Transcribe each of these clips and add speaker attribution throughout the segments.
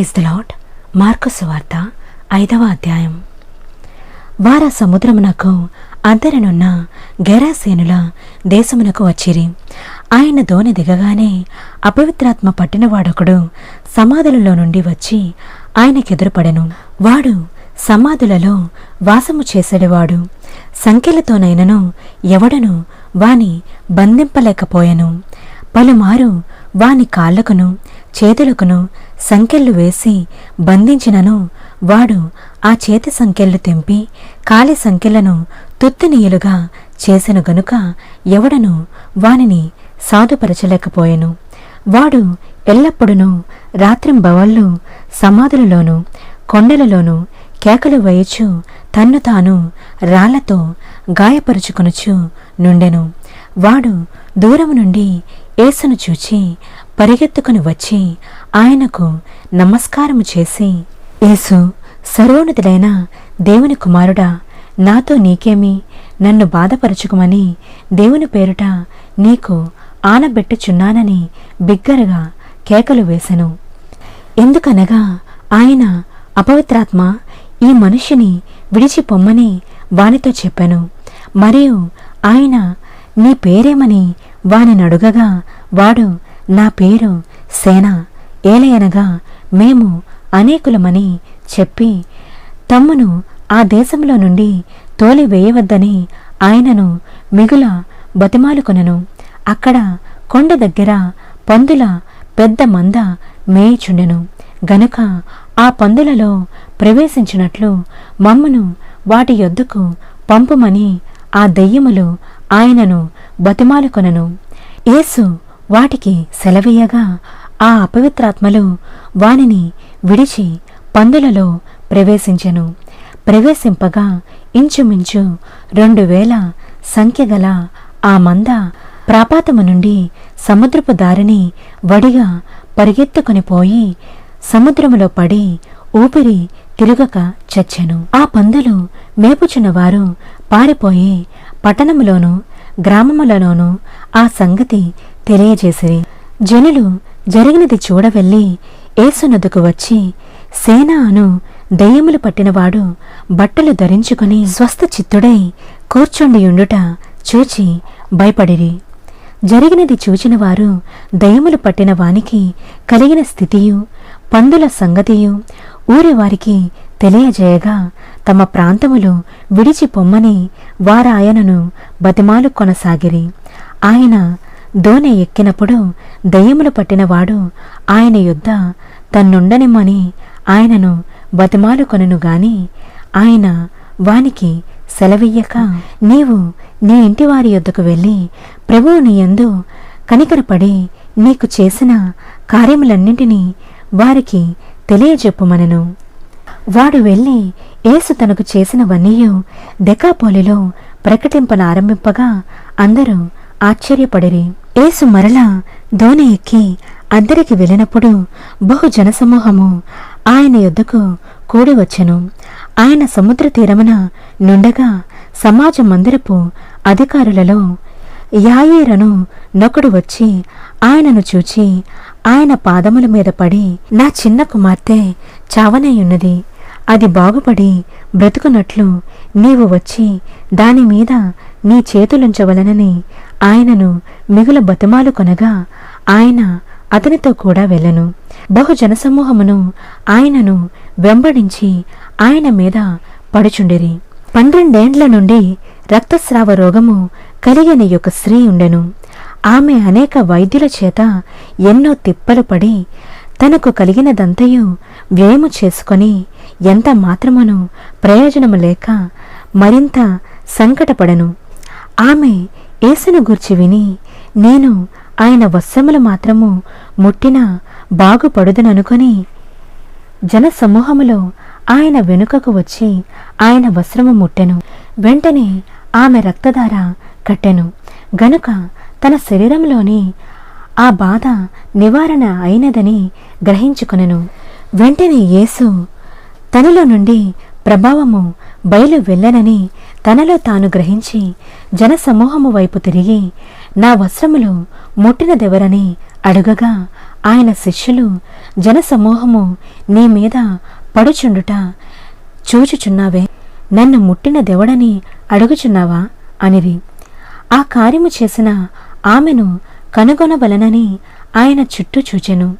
Speaker 1: Praise the lot marks వార్త ఐదవ అధ్యాయం. వార సముద్రమునకు అద్దరనున్న గెరాసేనుల దేశమునకు వచ్చిరి. ఆయన దోణి దిగగానే అపవిత్రాత్మ పట్టినవాడొకడు సమాధులలో నుండి వచ్చి ఆయనకెదురుపడెను వాడు సమాధులలో వాసము చేసేవాడు సంఖ్యలతోనైనను ఎవడను వాని బంధింపలేకపోయెను. పలుమారు వాని కాళ్ళకును చేతులకును సంకెళ్ళు వేసి బంధించినను. వాడు ఆ చేతి సంకెళ్ళు తెంపి కాలి సంకెళ్ళను తుత్తినీయులుగా చేసెను గనుక ఎవడను వానిని సాధుపరచలేకపోయెను. వాడు ఎల్లప్పుడూ రాత్రింబవళ్ళు సమాధులలోను కొండలలోను కేకలు వేయచు తన్ను తాను రాళ్ళతో గాయపరుచుకొనుచు నుండెను. వాడు దూరము నుండి యేసును చూచి పరిగెత్తుకుని వచ్చి ఆయనకు నమస్కారము చేసి యేసు సర్వోన్నతుడైన దేవుని కుమారుడా నాతో నీకేమి నన్ను బాధపరచుకుమని దేవుని పేరుట నీకు ఆనబెట్టుచున్నానని బిగ్గరగా కేకలు వేసెను. ఎందుకనగా ఆయన అపవిత్రాత్మ ఈ మనిషిని విడిచిపొమ్మని వానితో చెప్పాను. మరియు ఆయన నీ పేరేమని వాని అడుగగా వాడు నా పేరు సేన. ఏలయనగా మేము అనేకులమని చెప్పి తమ్మును ఆ దేశంలో నుండి తోలి వేయవద్దని ఆయనను మిగుల బతిమాలుకొనను అక్కడ కొండ దగ్గర పందుల పెద్ద మంద మేయిచుండెను. గనుక ఆ పందులలో ప్రవేశించినట్లు మమ్మను వాటి యొద్దకు పంపుమని ఆ దెయ్యములు ఆయనను బతిమాలుకొనను యేసు వాటికి సెలవేయగా ఆ అపవిత్రాత్మలు వానిని విడిచి పందులలో ప్రవేశించెను. ప్రవేశింపగా ఇంచుమించు రెండు వేల సంఖ్యగల ఆ మంద ప్రాపాతము నుండి సముద్రపు దారిని వడిగా పరిగెత్తుకుని పోయి సముద్రములో పడి ఊపిరి తిరుగక చచ్చెను. ఆ పందులు మేపుచున్నవారు పారిపోయి పట్టణములోనూ గ్రామములలోనూ ఆ సంగతి తెలియజేసిరి. జనులు జరిగినది చూడవెళ్ళి ఏసునదుకు వచ్చి సేన అను దయ్యములు పట్టినవాడు బట్టలు ధరించుకుని స్వస్థ చిత్తుడై కూర్చుండియుండుట చూచి భయపడిరి. జరిగినది చూచిన వారు దయ్యములు పట్టిన వానికి కలిగిన స్థితియు పందుల సంగతియు ఊరి వారికి తెలియజేయగా తమ ప్రాంతములు విడిచి పొమ్మని వారాయనను బతిమాలు కొనసాగిరి. ఆయన దోనె ఎక్కినప్పుడు దయ్యములు పట్టినవాడు ఆయన యుద్ధ తన్నుండనిమ్మని ఆయనను బతిమాలుకొనను గాని ఆయన వానికి సెలవియ్యక నీవు నీ ఇంటివారి యొద్దకు వెళ్ళి ప్రభువు నీ యందు కనికరపడి నీకు చేసిన కార్యములన్నింటినీ వారికి తెలియజెప్పుమనెను. వాడు వెళ్ళి యేసు తనకు చేసినవన్నీయు దెకాపోలిలో ప్రకటింపనారంభింపగా అందరూ ఆశ్చర్యపడిరి. యేసు మరలా దోణి ఎక్కి అద్దరికి వెళ్ళినప్పుడు బహు జనసమూహము ఆయన యుద్ధకు కూడి వచ్చెను. ఆయన సముద్ర తీరమున నుండగా సమాజ మందిరపు అధికారులలో యాయేరను నొకడు వచ్చి ఆయనను చూచి ఆయన పాదముల మీద పడి నా చిన్న కుమార్తె చావనయ్యున్నది అది బాగుపడి బ్రతుకున్నట్లు నీవు వచ్చి దాని మీద నీ చేతులుంచవలనని ఆయనను మిగుల బతిమాలు కొనగా ఆయన అతనితో కూడా వెళ్ళను. బహు జనసమూహమును ఆయనను వెంబడించి ఆయన మీద పడుచుండిరి. పన్నెండేండ్ల నుండి రక్తస్రావ రోగము కలిగిన యొక్క స్త్రీ ఉండెను. ఆమె అనేక వైద్యుల చేత ఎన్నో తిప్పలు పడి తనకు కలిగినదంతయు వ్యయము చేసుకొని ఎంత మాత్రమును ప్రయోజనము లేక మరింత సంకటపడను. ఆమె యేసును గూర్చి విని నేను ఆయన వస్త్రములు మాత్రము ముట్టినా బాగుపడుదననుకొని జనసమూహములో ఆయన వెనుకకు వచ్చి ఆయన వస్త్రము ముట్టెను. వెంటనే ఆమె రక్తధార కట్టెను. గనుక తన శరీరంలోని ఆ బాధ నివారణ అయినదని గ్రహించుకొనెను. వెంటనే యేసు తనలో నుండి ప్రభావము బయలు వెళ్ళనని తనలో తాను గ్రహించి జనసమూహము వైపు తిరిగి నా వస్త్రములు ముట్టినదెవరని అడుగగా ఆయన శిష్యులు జనసమూహము నీ మీద పడుచుండుట చూచుచున్నావే. నన్ను ముట్టిన దెవడని అడుగుచున్నావా? అనిరి. ఆ కార్యము చేసిన ఆమెను కనుగొనవలనని ఆయన చుట్టూ చూచెను.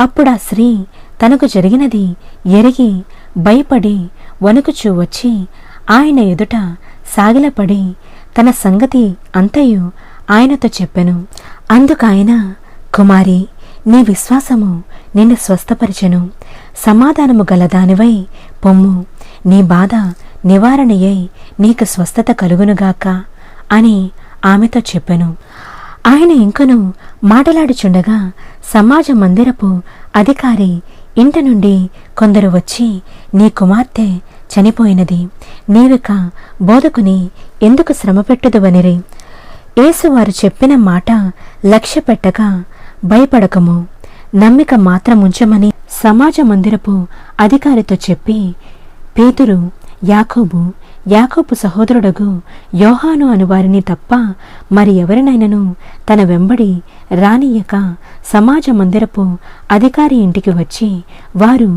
Speaker 1: అప్పుడా స్త్రీ తనకు జరిగినది ఎరిగి భయపడి వణుకుచూ వచ్చి ఆయన ఎదుట సాగిలపడి తన సంగతి అంతయు ఆయనతో చెప్పెను. అందుకాయన కుమారి నీ విశ్వాసము నిన్ను స్వస్థపరిచెను. సమాధానము గల దానివై పొమ్ము. నీ బాధ నివారణయై నీకు స్వస్థత కలుగునుగాక అని ఆమెతో చెప్పెను. ఆయన ఇంకను మాటలాడుచుండగా సమాజ మందిరపు అధికారి ఇంట నుండి కొందరు వచ్చి నీ కుమార్తె చనిపోయినది. నీవిక బోధకుని ఎందుకు శ్రమ శ్రమపెట్టుదువనిరి యేసువారు చెప్పిన మాట లక్ష్య పెట్టగా భయపడకము. నమ్మిక మాత్రముంచమని సమాజ మందిరపు అధికారితో చెప్పి పేతురు యాకోబు యాకోపు సహోదరుడగు యోహాను అను వారిని తప్ప మరి ఎవరినైనను తన వెంబడి రానియక సమాజ మందిరపు అధికారి ఇంటికి వచ్చి వారు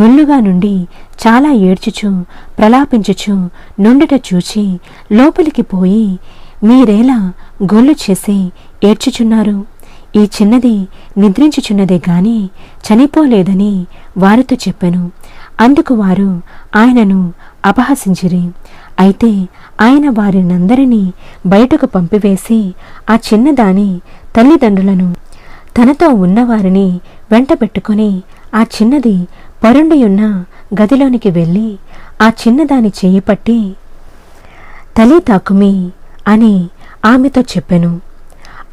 Speaker 1: గొల్లుగా నుండి చాలా ఏడ్చుచు ప్రలాపించుచు నుండుట చూచి లోపలికి పోయి మీరేలా గొల్లు చేసి ఏడ్చుచున్నారు. ఈ చిన్నది నిద్రించుచున్నదే గాని చనిపోలేదని వారితో చెప్పాను. అందుకు వారు ఆయనను అపహసించిరి. అయితే ఆయన వారినందరినీ బయటకు పంపివేసి ఆ చిన్నదాని తల్లిదండ్రులను తనతో ఉన్నవారిని వెంటబెట్టుకుని ఆ చిన్నది పరుండియున్న గదిలోనికి వెళ్ళి ఆ చిన్నదాని చెయ్యి పట్టి తల్లి తాకుమి అని ఆమెతో చెప్పెను.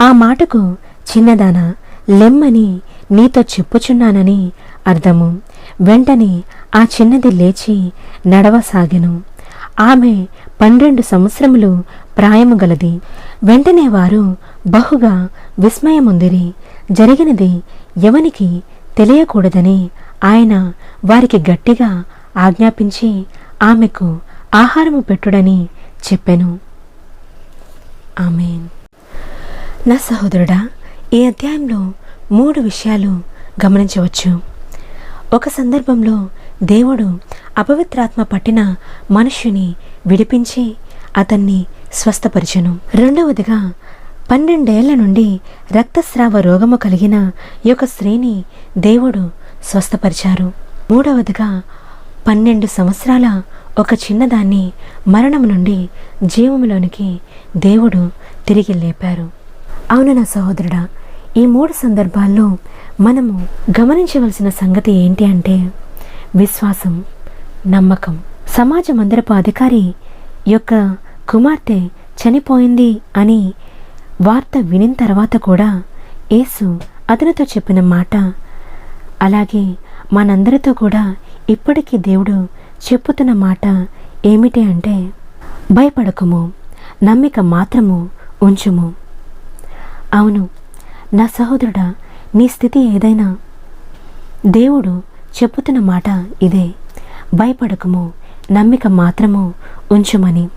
Speaker 1: ఆ మాటకు చిన్నదాన లెమ్మని నీతో చెప్పుచున్నానని అర్థము. వెంటనే ఆ చిన్నది లేచి నడవసాగెను. ఆమె పన్నెండు సంవత్సరములు ప్రాయము గలది. వెంటనే వారు బహుగా విస్మయముందిరి. జరిగినది ఎవనికి తెలియకూడదని ఆయన వారికి గట్టిగా ఆజ్ఞాపించి ఆమెకు ఆహారము పెట్టుడని చెప్పెను. ఆమె నా సహోదరుడా ఈ అధ్యాయంలో మూడు విషయాలు గమనించవచ్చు. ఒక సందర్భంలో దేవుడు అపవిత్రాత్మ పట్టిన మనుష్యుని విడిపించి అతన్ని స్వస్థపరిచెను. రెండవదిగా పన్నెండేళ్ళ నుండి రక్తస్రావ రోగము కలిగిన ఈ యొక్క స్త్రీని దేవుడు స్వస్థపరిచారు. మూడవదిగా పన్నెండు సంవత్సరాల ఒక చిన్నదాన్ని మరణం నుండి జీవములోనికి దేవుడు తిరిగి లేపారు. అవును నా సహోదరుడా ఈ మూడు సందర్భాల్లో మనము గమనించవలసిన సంగతి ఏంటి అంటే విశ్వాసం. నమ్మకం. సమాజ మందిరపు అధికారి యొక్క కుమార్తె చనిపోయింది అని వార్త వినిన తర్వాత కూడా యేసు అతనితో చెప్పిన మాట అలాగే మనందరితో కూడా ఇప్పటికీ దేవుడు చెప్పుతున్న మాట ఏమిటి అంటే భయపడకము నమ్మిక మాత్రము ఉంచుము. అవును నా సహోదరుడా నీ స్థితి ఏదైనా దేవుడు చెప్పుతున్న మాట ఇదే. భయపడకము నమ్మిక మాత్రము ఉంచుమని.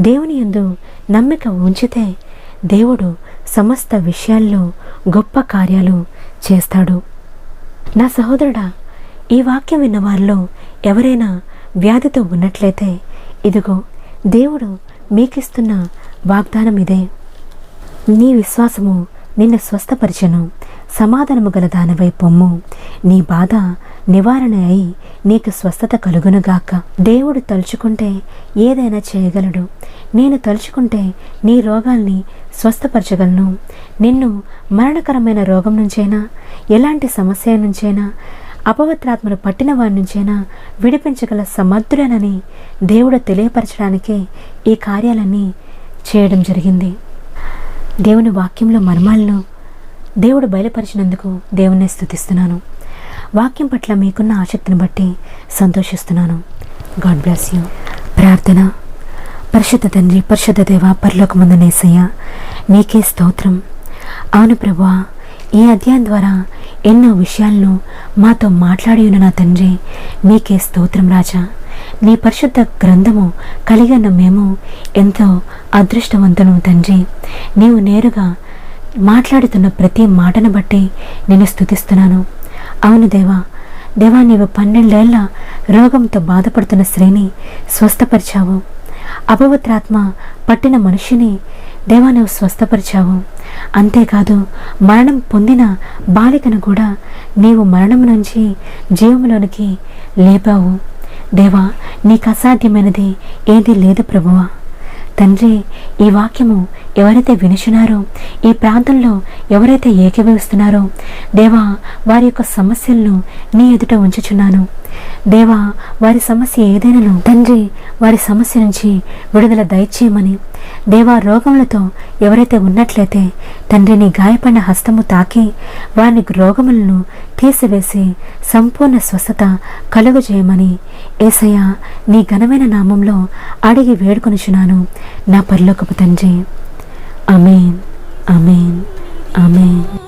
Speaker 1: దేవుని యందు నమ్మిక ఉంచితే దేవుడు సమస్త విషయాల్లో గొప్ప కార్యాలు చేస్తాడు. నా సహోదరుడా ఈ వాక్యం విన్న వారిలో ఎవరైనా వ్యాధితో ఉన్నట్లయితే ఇదిగో దేవుడు మీకిస్తున్న వాగ్దానం ఇదే నీ విశ్వాసము నిన్ను స్వస్థపరిచను. సమాధానము గల దానివై పొమ్ము నీ బాధ నివారణ అయి నీకు స్వస్థత కలుగునుగాక దేవుడు తలుచుకుంటే ఏదైనా చేయగలడు. నేను తలుచుకుంటే నీ రోగాల్ని స్వస్థపరచగలను. నిన్ను మరణకరమైన రోగం నుంచైనా ఎలాంటి సమస్య నుంచైనా అపవిత్రాత్మను పట్టిన వారి నుంచైనా విడిపించగల సమర్థుడనని దేవుడు తెలియపరచడానికే ఈ కార్యాలన్నీ చేయడం జరిగింది. దేవుని వాక్యంలో మర్మాలను దేవుడు బయలుపరిచినందుకు దేవుణ్ణి స్థుతిస్తున్నాను వాక్యం పట్ల మీకున్న ఆసక్తిని బట్టి సంతోషిస్తున్నాను. God bless you. ప్రార్థన. పరిశుద్ధ తండ్రి పరిశుద్ధ దేవ పరలోకముందు నేసయ్య నీకే స్తోత్రం. అవును ప్రభువా ఈ అధ్యాయం ద్వారా ఎన్నో విషయాలను మాతో మాట్లాడి ఉన్న నా తండ్రి నీకే స్తోత్రం రాజా. నీ పరిశుద్ధ గ్రంథము కలిగి ఉన్న మేము ఎంతో అదృష్టవంతును తండ్రి. నీవు నేరుగా మాట్లాడుతున్న ప్రతి మాటను బట్టి నేను స్తుతిస్తున్నాను. అవును దేవా దేవా నీవు పన్నెండేళ్ళ రోగంతో బాధపడుతున్న స్త్రీని స్వస్థపరిచావు. అపవిత్రాత్మ పట్టిన మనిషిని దేవా నువ్వు స్వస్థపరిచావు. అంతేకాదు మరణం పొందిన బాలికను కూడా నీవు మరణం నుంచి జీవములోనికి లేపావు. దేవా నీకు అసాధ్యమైనది ఏదీ లేదు ప్రభువా. తండ్రి ఈ వాక్యము ఎవరైతే వినుచున్నారో ఈ ప్రాంతంలో ఎవరైతే ఏకీభవిస్తున్నారో దేవా వారి యొక్క సమస్యలను నీ ఎదుట ఉంచుచున్నాను. దేవా వారి సమస్య ఏదైనాను తండ్రి వారి సమస్య నుంచి విడుదల దయచేయమని. దేవా రోగములతో ఎవరైతే ఉన్నట్లయితే తండ్రిని గాయపడిన హస్తము తాకి వారిని రోగములను తీసివేసి సంపూర్ణ స్వస్థత కలుగజేయమని ఏసయ్య నీ ఘనమైన నామంలో అడిగి వేడుకొనుచున్నాను. నా పరిలోకపు తండ్రి. Amén, amén, amén.